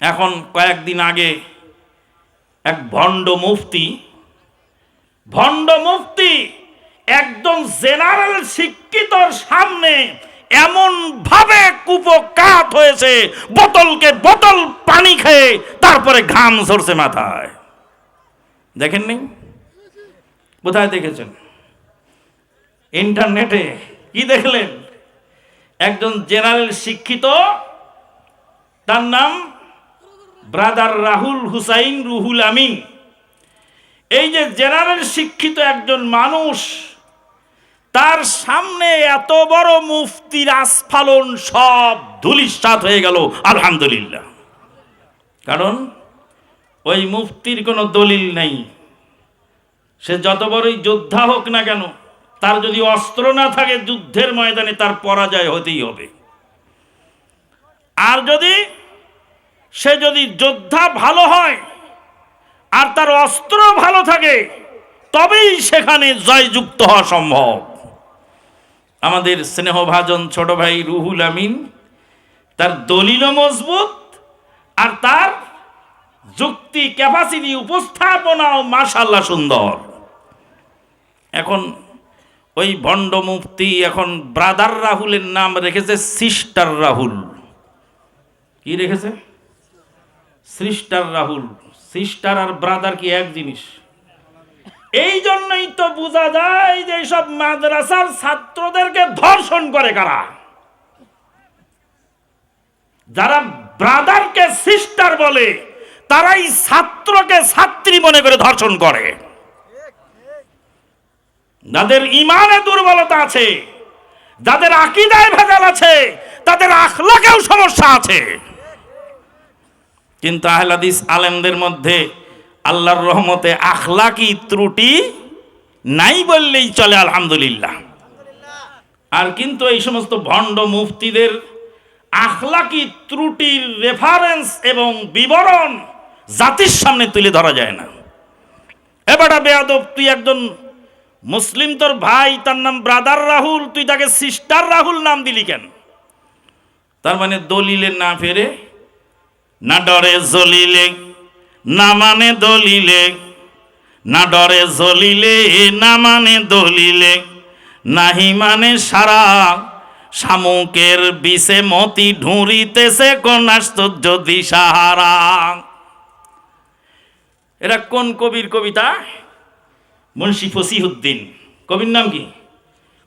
এখন কয়েকদিন আগে এক ভণ্ড মুফতি ভণ্ড মুফতি একজন জেনারেল শিক্ষিতর সামনে এমন ভাবে কুপকাত হয়েছে, বোতলকে বোতল পানি খেয়ে তারপরে ঘাম ঝরছে মাথায়। দেখেননি? কোথায় দেখেছেন? ইন্টারনেটে কি দেখলেন? একজন জেনারেল শিক্ষিত, তার নাম ব্রাদার রাহুল হুসাইন রুহুল আমিন। এই যে জেনারেল শিক্ষিত একজন মানুষ, তার সামনে এত বড় মুফতির আস্ফালন সব ধুলিসাৎ হয়ে গেল, আলহামদুলিল্লাহ। কারণ ওই মুফতির কোনো দলিল নেই। সে যত বড়ই যোদ্ধা হোক না কেন, তার যদি অস্ত্র না থাকে যুদ্ধের ময়দানে, তার পরাজয় হতেই হবে। আর যদি সে যদি যোদ্ধা ভালো হয় আর তার অস্ত্র ভালো থাকে, তবেই সেখানে জয়যুক্ত হওয়া সম্ভব। আমাদের স্নেহভাজন ছোট ভাই রুহুল আমিন, তার দলিলও মজবুত আর তার যুক্তি ক্যাপাসিটি উপস্থাপনাও মাশাল্লাহ সুন্দর। এখন ওই ভণ্ড মুফতি এখন ব্রাদার রাহুলের নাম রেখেছে সিস্টার রাহুল। কি রেখেছে? সিস্টার রাহুল সিস্টার আর ব্রাদার কি এক জিনিস? এই জন্যই তো বোঝা যায় যে সব মাদ্রাসার ছাত্রদেরকে ধর্ষণ করে কারা। যারা ব্রাদারকে সিস্টার বলে, তারাই ছাত্রকে ছাত্রী মনে করে ধর্ষণ করে। যাদের ইমানে দুর্বলতা আছে, যাদের আকিদায় ভেজাল আছে, তাদের আখলাকেও সমস্যা আছে। কিন্তু আহলাদিস আলেমদের মধ্যে আল্লাহর রহমতে আখলাকি ত্রুটি নাই বললেই চলে, আলহামদুলিল্লাহ। আর কিন্তু এই সমস্ত ভণ্ড মুফতিদের আখলাকি ত্রুটির রেফারেন্স এবং বিবরণ জাতির সামনে তুলে ধরা যায় না। এবারটা বেয়াদব, তুই একজন মুসলিম তোর ভাই, তার নাম ব্রাদার রাহুল, তুই তাকে সিস্টার রাহুল নাম দিলি কেন? তার মানে দলিলে না ফেরে না ডরে জলিলে, না মানে দলিলে, না ডরে জলিলে, না মানে দলিলে, নাহি মানে সারা শামুকের বিষে মতি ঢুঁড়িতেছে কোন আশ্চর্য দিশাহারা। এরা কোন কবির কবিতা? মুন্সি ফসিহুদ্দিন। কবির নাম কি?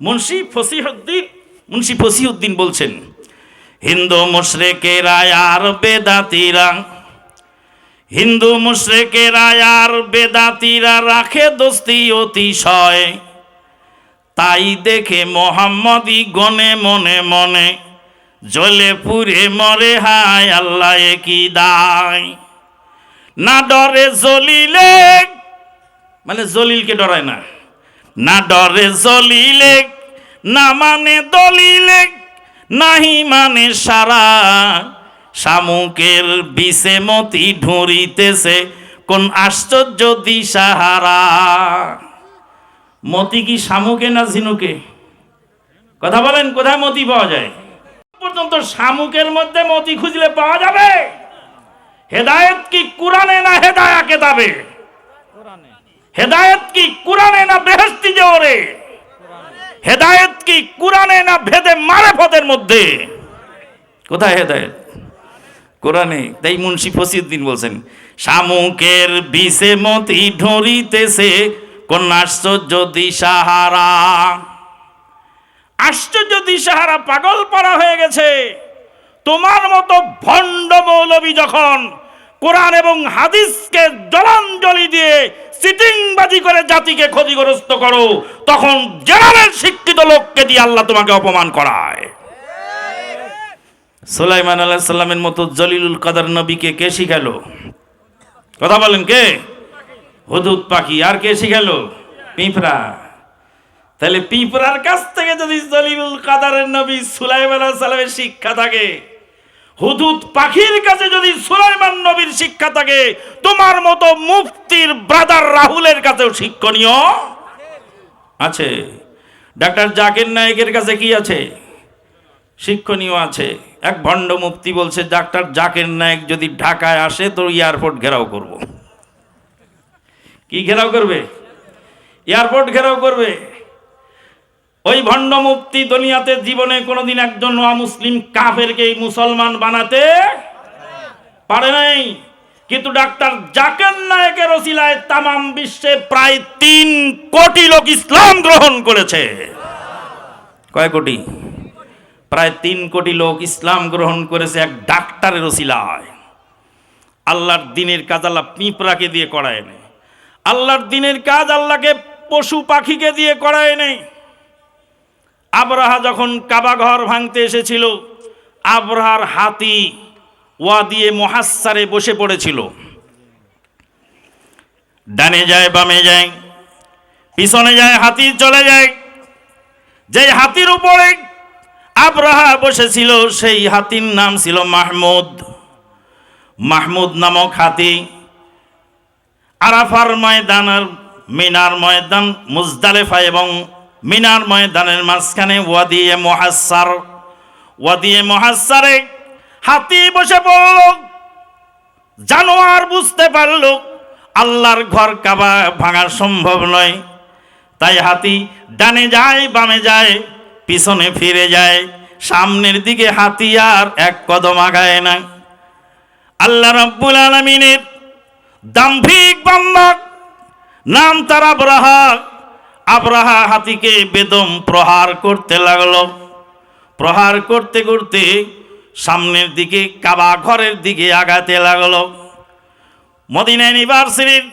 মুন্সি ফসিহুদ্দিন মুন্সি ফসিহুদ্দিন বলছেন। হিন্দু মুশরেকেরা আর বেদাতিরা। হিন্দু মুশরেকেরা আর বেদাতিরা রাখে দোস্তি অতিশয়। তাই দেখে মোহাম্মদী গনে মনে মনে জলে পুরে মরে হায় আল্লাহ কি দায়। না ডরে জ্বলিলে মানে জলিলকে ডরায় না। না ডরে জলিলে, না মানে দলিলে নাহি মানে সারা। শামুকের বিষে মতি ঢুঁড়িতেছে কোন আশ্চর্য দিশাহারা। মতি কি শামুকে না ঝিনুকে? কথা বলেন, কোথায় মতি পাওয়া যায়? পর্যন্ত শামুকের মধ্যে মতি খুঁজলে পাওয়া যাবে? হেদায়েত কি কোরআনে না হেদায়া কেতাবে? হেদায়েত কি কোরআনে না বেহেস্তি যে হেদায়েত কি কোরআনে না ভেদে মারে পথের মধ্যে? কোথায় হেদায়েত? কোরআনে, তাই মুন্সি ফসিউদ্দিন বলছেন, শামুকের বিষে মতি ঢরিতেছে কোন আশ্চর্য দিশাহারা। আশ্চর্য দিশাহারা পাগল পড়া হয়ে গেছে। তোমার মতো ভণ্ড মৌলবী যখন কোরআন এবং হাদিসকে জলাঞ্জলি দিয়ে সিটিংবাজি করে জাতিকে ক্ষতিগ্রস্ত করো, তখন জেনারেল শিক্ষিত লোককে দিয়ে আল্লাহ তোমাকে অপমান করায়। সুলাইমান আল্লাহ সাল্লামের মতো জলিলুল কাদার নবীকে কে শিখালো? কথা বলেন কে? হুদুদ পাখি, আর কে শিখালো? পিঁপড়া। তাহলে পিঁপড়ার কাছ থেকে যদি জলিলুল কাদারের নবী সুলাইমান আলাইহিস সালামের শিক্ষা থাকে হুদুদ পাখির কাছে যদি সুলাইমান নবীর শিক্ষা থাকে, তোমার মতো মুফতির ব্রাদার রাহুলের কাছেও শিক্ষণীয়। আছে। ডাক্তার জাকির নায়কের কাছে কি আছে? শিক্ষণীয় আছে। এক ভণ্ড মুক্তি বলছে, ডাক্তার জাকের নায়ক যদি ঢাকায় আসে তো এয়ারপোর্ট ঘেরাও করব। কি ঘেরাও করবে? এয়ারপোর্ট ঘেরাও করবে? ওই ভণ্ড মুক্তি দুনিয়াতে জীবনে কোনোদিন একজন মুসলিম কাফেরকে মুসলমান বানাতে পারে নাই। কিন্তু ডাক্তার জাকের নায়কের ওসিলায় তামাম বিশ্বে প্রায় তিন কোটি লোক ইসলাম গ্রহণ করেছে। কয় কোটি? প্রায় তিন কোটি লোক ইসলাম গ্রহণ করেছে এক ডাক্তারের ওসিলায়। আল্লাহর দিনের কাজ আল্লাহ পিঁপড়াকে দিয়ে করায় নেই। আল্লাহর দিনের কাজ আল্লাহকে পশু পাখিকে দিয়ে করায় নেই। আবরাহা যখন কাবা ঘর ভাঙতে এসেছিল, আবরাহার হাতি ওয়া দিয়ে মহাসারে বসে পড়েছিল। ডানে যায়, বামে যায়, পিছনে যায়, হাতি চলে যায়। যেই হাতির উপরে আবরাহা বসেছিল, সেই হাতির নাম ছিল মাহমুদ। মাহমুদ নামক হাতি আরাফার ময়দানের মিনার ময়দান, মুজদালেফা এবং মিনার ময়দানের মাঝখানে ওয়াদিয়ে মহাসার ওয়াদিয়ে মহাসারে হাতি বসে পড়ল। জানোয়ার বুঝতে পারল, আল্লাহর ঘর কাবা ভাঙা সম্ভব নয়। তাই হাতি ডানে যায়, বামে যায়, পিছনে ফিরে যায়। সামনের দিকে হাতি আর এক কদম আগায় না। আল্লাহ রাব্বুল আলমিনের দাম্ভিক বান্দা, নাম তার আবরাহা। আবরাহা হাতিকে বেদম প্রহার করতে লাগল। প্রহার করতে করতে সামনের দিকে, কাবা ঘরের দিকে আগাতে লাগল। মদিনা ইউনিভার্সিটির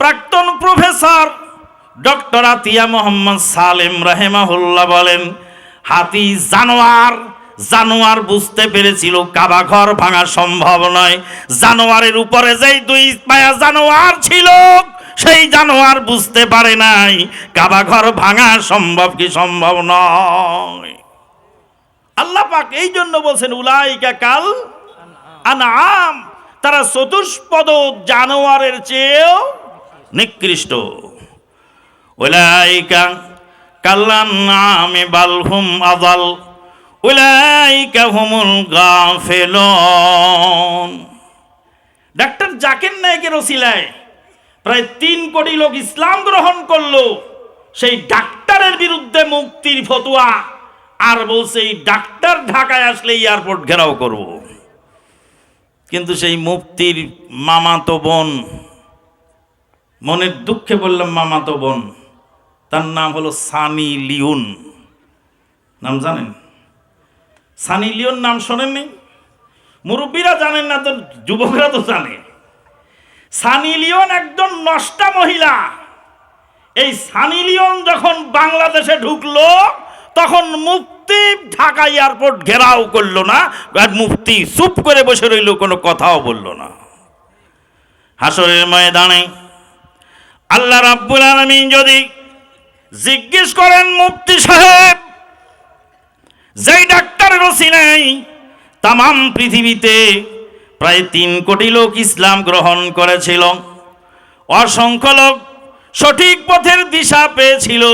প্রাক্তন প্রফেসর ডক্টর আতিয়া মোহাম্মদ সালেম রাহেমাহুল্লাহ বলেন, হাতি জানোয়ার জানোয়ার বুঝতে পেরেছিল কাবা ঘর ভাঙা সম্ভব নয়। জানোয়ারের উপরে যেই দুই পায়া জানোয়ার ছিল সেই জানোয়ার বুঝতে পারে নাই, কাবা ঘর ভাঙা সম্ভব কি সম্ভব নয়। আল্লাহ পাক এই জন্য বলছেন, উলাইকা কাল আনাম তারা চতুষ্পদ জানোয়ারের চেয়েও নিকৃষ্ট। উলাইকা কাল্লান নামে বালহুম আদাল উলাইকা হুমুল গাফেলন। ডাক্তার জাকির নায়কের ওসিলায় প্রায় তিন কোটি লোক ইসলাম গ্রহণ করল। সেই ডাক্তারের বিরুদ্ধে মুক্তির ফতুয়া। আর বলছে, এই ডাক্তার ঢাকায় আসলে এয়ারপোর্ট ঘেরাও করব। কিন্তু সেই মুক্তির মামাতো বোন, মনের দুঃখে বললাম, মামাতো বোন, তার নাম হলো সানি লিওন। নাম জানেন? সানি লিওন নাম শোনেননি? মুরব্বীরা জানেন না, তো যুবকরা তো জানে। সানি লিওন একজন নষ্টা মহিলা। এই সানি লিওন যখন বাংলাদেশে ঢুকলো, তখন মুফতি ঢাকা এয়ারপোর্ট ঘেরাও করল না, আর মুফতি চুপ করে বসে রইল, কোনো কথাও বলল না। হাসরের ময়দানে আল্লাহ রাব্বুল আলমিন যদি জিজ্ঞেস করেন মুফতি সাহেব, যেই ডাক্তারের রসি নেই তাম পৃথিবীতে প্রায় তিন কোটি লোক ইসলাম গ্রহণ করেছিল। অসংখ্য লোক সঠিক পথের দিশা পেয়েছিল।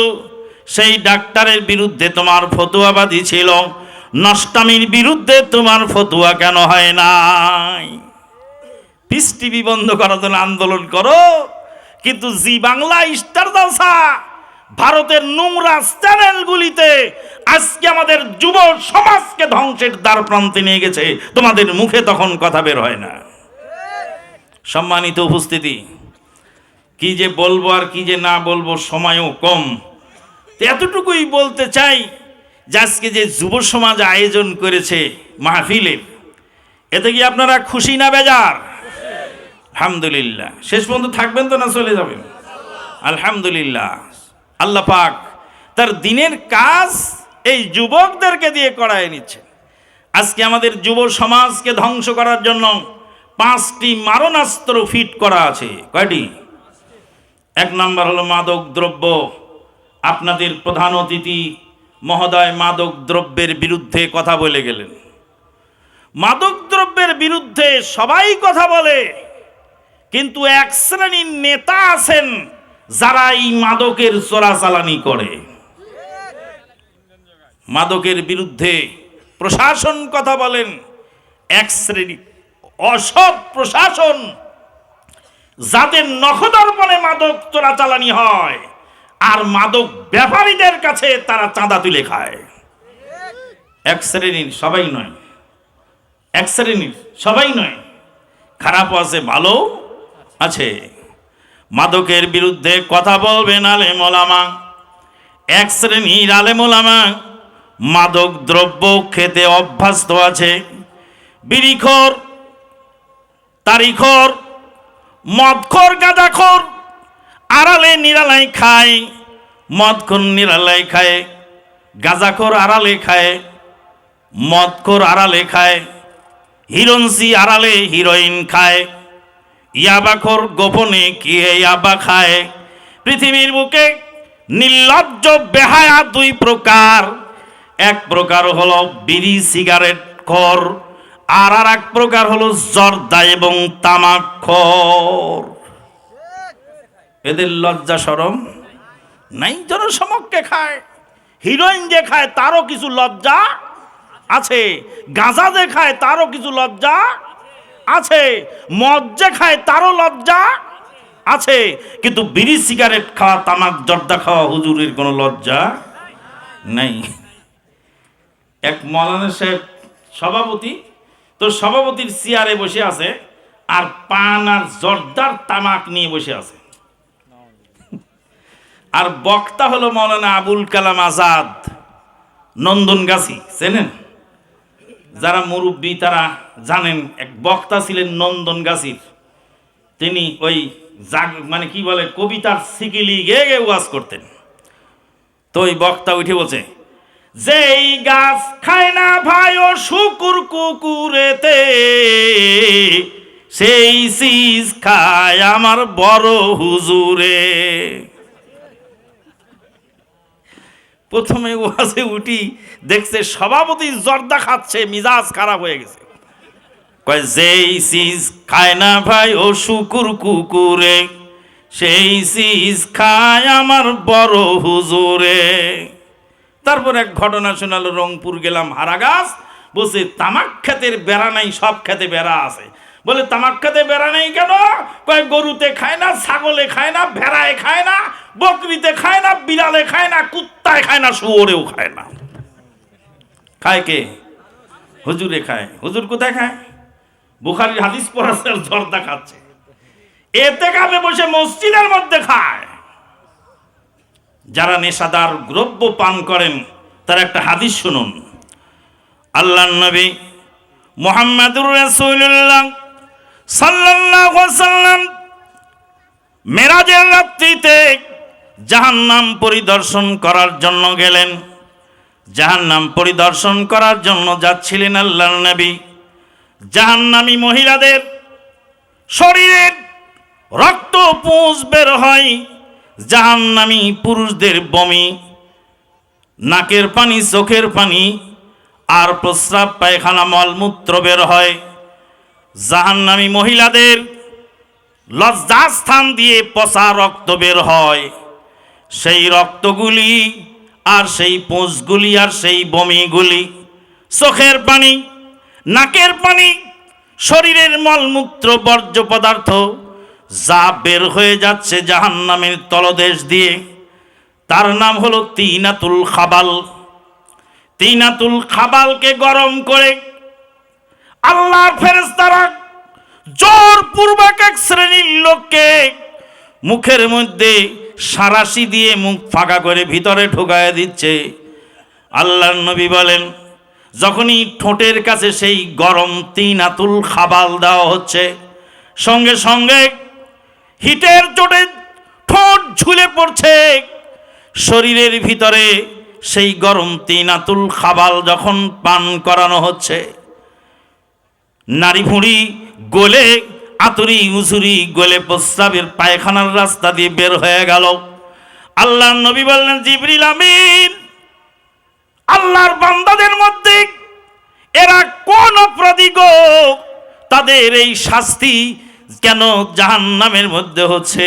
সেই ডাক্তারের বিরুদ্ধে তোমার ফতুয়াবাদী ছিল। নষ্টামির বিরুদ্ধে তোমার ফতুয়া কেন হয় নাই? পিস টিভি বন্ধ করার জন্য আন্দোলন করো। কিন্তু জি বাংলা স্টার দাসা ভারতের নোংরা চ্যানেলগুলিতে আজকে আমাদের যুব সমাজকে ধ্বংসের দ্বার প্রান্তে নিয়ে গেছে। তোমাদের মুখে তখন কথা বের হয় না। সম্মানিত উপস্থিতি, কি যে বলব আর কি যে না বলব সময়ও কম। এতটুকুই বলতে চাই যে আজকে যে যুব সমাজ আয়োজন করেছে মাহফিলের এতে কি আপনারা খুশি না বেজার? আলহামদুলিল্লাহ। শেষ পর্যন্ত থাকবেন তো না চলে যাবেন? আলহামদুলিল্লাহ। আল্লাহ পাক তার দিনের কাজ এই যুবকদেরকে দিয়ে করায় নিচ্ছে। আজকে আমাদের যুব সমাজকে ধ্বংস করার জন্য পাঁচটি মারণাস্ত্র ফিট করা আছে। কয়টি? এক নম্বর হলো মাদক দ্রব্য। আপনাদের প্রধান অতিথি মহোদয় মাদক দ্রব্যের বিরুদ্ধে কথা বলে গেলেন। মাদক দ্রব্যের বিরুদ্ধে সবাই কথা বলে, কিন্তু এক শ্রেণির নেতা আছেন যারা এই মাদকের চোরাচালানি করে, মাদকের বিরুদ্ধে প্রশাসন কথা বলেন, এক শ্রেণি অসৎ প্রশাসন যাদের নখদর্পণে মাদক চোরাচালানি হয়, আর মাদক ব্যাপারীদের কাছে তারা চাঁদা তুলে খায়। এক শ্রেণির সবাই নয়, এক শ্রেণির সবাই নয় খারাপও আছে, ভালো আছে। মাদকের বিরুদ্ধে কথা বলবেন আলে মোলামা। এক শ্রেণির আলে মোলামা, মাদক দ্রব্য খেতে অভ্যস্ত আছে। বিড়িখোর, তারিখর, মদখোর, গাঁদাখোর, আড়ালে নিরালাই খায়, মদখোর নিরালাই খায়, গাঁজাখোর আড়ালে খায়, মদখোর আড়ালে খায়, হিরণসি আড়ালে হিরোইন খায়। ইয়াবাখোর গোপনে কি ইয়াবা খায়? পৃথিবীর বুকে নির্লজ্জ বেহায়া দুই প্রকার। এক প্রকার হলো বিড়ি, সিগারেট, খর, আর আর এক প্রকার হলো জর্দা এবং তামাক খর। এদের লজ্জা সরম নাই, জনসমক্ষে খায়। হিরোইন যে খায় তারও কিছু লজ্জা আছে, গাঁজা যে খায় তারও কিছু লজ্জা আছে, মদ যে খায় তারও লজ্জা আছে, কিন্তু বিড়ি সিগারেট খাওয়া, তামাক, জর্দা খাওয়া হুজুরের কোনো লজ্জা নেই। এক মৌলানা সাহেব সভাপতি, তো সভাপতির চেয়ারে বসে আছে আর পান আর জর্দার তামাক নিয়ে বসে আছে। আর বক্তা হলো মৌলানা আবুল কালাম আজাদ নন্দনগাছি, চেনেন? যারা মুরব্বী, তারা জানেন, এক বক্তা ছিলেন নন্দনগাছির তিনি ওই জাগ মানে কি বলে, কবিতার সিকিলি গে গে ওয়াজ করতেন। তো ওই বক্তা উঠে বলছে, যেই গাছ খায় না ভাই ও শুকুর কুকুরেতে, সেই সিজ খায় আমার বড় হুজুরে। প্রথমে ওয়াজে উঠি, দেখছে সভাপতি জর্দা খাচ্ছে, মিজাজ খারাপ হয়ে গেছে। কয়, যেই সিজ খায় না ভাই, ও শুকুর কুকুরে, সেই সিজ খায় আমার বড় হুজুরে। তারপর এক ঘটনা শোনালো, রংপুর গেলাম হারাগাছ, বলছে, তামাক খেতের বেড়া নাই, সব খেতে বেড়া আছে। বলে তামাক খেতে বেড়া নেই কেন? কয়, গরুতে খায় না, ছাগলে খায় না, ভেড়ায় খায় না, বকরিতে খায় না, বিড়ালে খায় না, কুত্তায় খায় না, শুয়োরেও খায় না। খায় কে? হুজুরে খায়। হুজুর কোথায় খায়? বুখারির হাদিস পড়াচ্ছে আর জর্দা খাচ্ছে। এতে কাবে বসে মসজিদের মধ্যে খায়। যারা নেশাদার দ্রব্য পান করেন, তার একটা হাদিস শুনুন। আল্লাহ নবী মোহাম্মদুর আলাইহি সাল্লাম মেরাজের রাত্রিতে জাহান্নাম পরিদর্শন করার জন্য গেলেন। জাহান্নাম পরিদর্শন করার জন্য যাচ্ছিলেন আল্লাহর নবী। জাহান্নামী মহিলাদের শরীরের রক্ত পুঁজ বের হয় জাহান্নামী পুরুষদের বমি, নাকের পানি, চোখের পানি, আর প্রস্রাব, পায়খানা, মলমূত্র বের হয়। জাহান্নামী মহিলাদের লজ্জাস্থান দিয়ে পচা রক্ত বের হয়। সেই রক্তগুলি আর সেই পোঁচগুলি আর সেই বমিগুলি চোখের পানি, নাকের পানি, শরীরের মলমূত্র, বর্জ্য পদার্থ যা বের হয়ে যাচ্ছে জাহান্নামের তলদেশ দিয়ে। তার নাম হলো তিনাতুল খাবাল। তিনাতুল খাবালকে গরম করে আল্লাহর ফেরেস্তারা জোরপূর্বক এক শ্রেণির লোককে মুখের মধ্যে সারাশি দিয়ে মুখ ফাঁকা করে ভিতরে ঢোকায় দিচ্ছে। আল্লাহর নবী বলেন, যখনই ঠোঁটের কাছে সেই গরম তিন আতুল খাবাল দেওয়া হচ্ছে, সঙ্গে সঙ্গে হিটের চোটে ঠোঁট ঝুলে পড়ছে। শরীরের ভিতরে সেই গরম তিন আতুল খাবাল যখন পান করানো হচ্ছে নারী ভুঁড়ি গলে আতুরি উসুরি গলে প্রস্রাবের পায়খানার রাস্তা দিয়ে বের হয়ে গেল। আল্লাহর নবী বললেন, জিবরিল আমিন, আল্লাহর বান্দাদের মধ্যে এরা কোন অপরাধী গো? তাদের এই শাস্তি কেন জাহান্নামের মধ্যে হচ্ছে?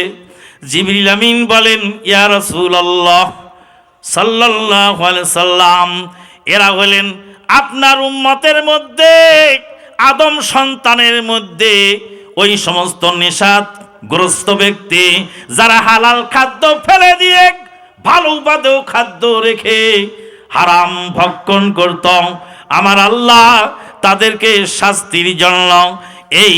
জিবরিল আমিন বলেন, ইয়া রাসূলুল্লাহ সাল্লাল্লাহু আলাইহি সাল্লাম, এরা হলেন আপনার উম্মতের মধ্যে আদম সন্তানের মধ্যে ওই সমস্ত নেশাত গ্রস্ত ব্যক্তি যারা হালাল খাদ্য ফেলে দিয়ে ভালো উপাদেয় খাদ্য রেখে হারাম ভক্ষণ করত, আমার আল্লাহ তাদেরকে শাস্তির জন্য এই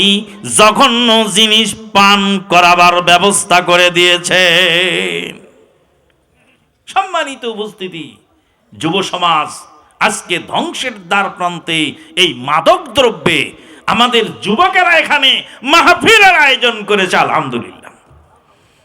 জঘন্য জিনিস পান করাবার ব্যবস্থা করে দিয়েছে সম্মানিত উপস্থিতি, যুব সমাজ আজকে ধ্বংসের দ্বার প্রান্তে এই মাদক দ্রব্যে আমাদের যুবকেরা এখানে মাহফিলের আয়োজন করেছে আলহামদুলিল্লাহ।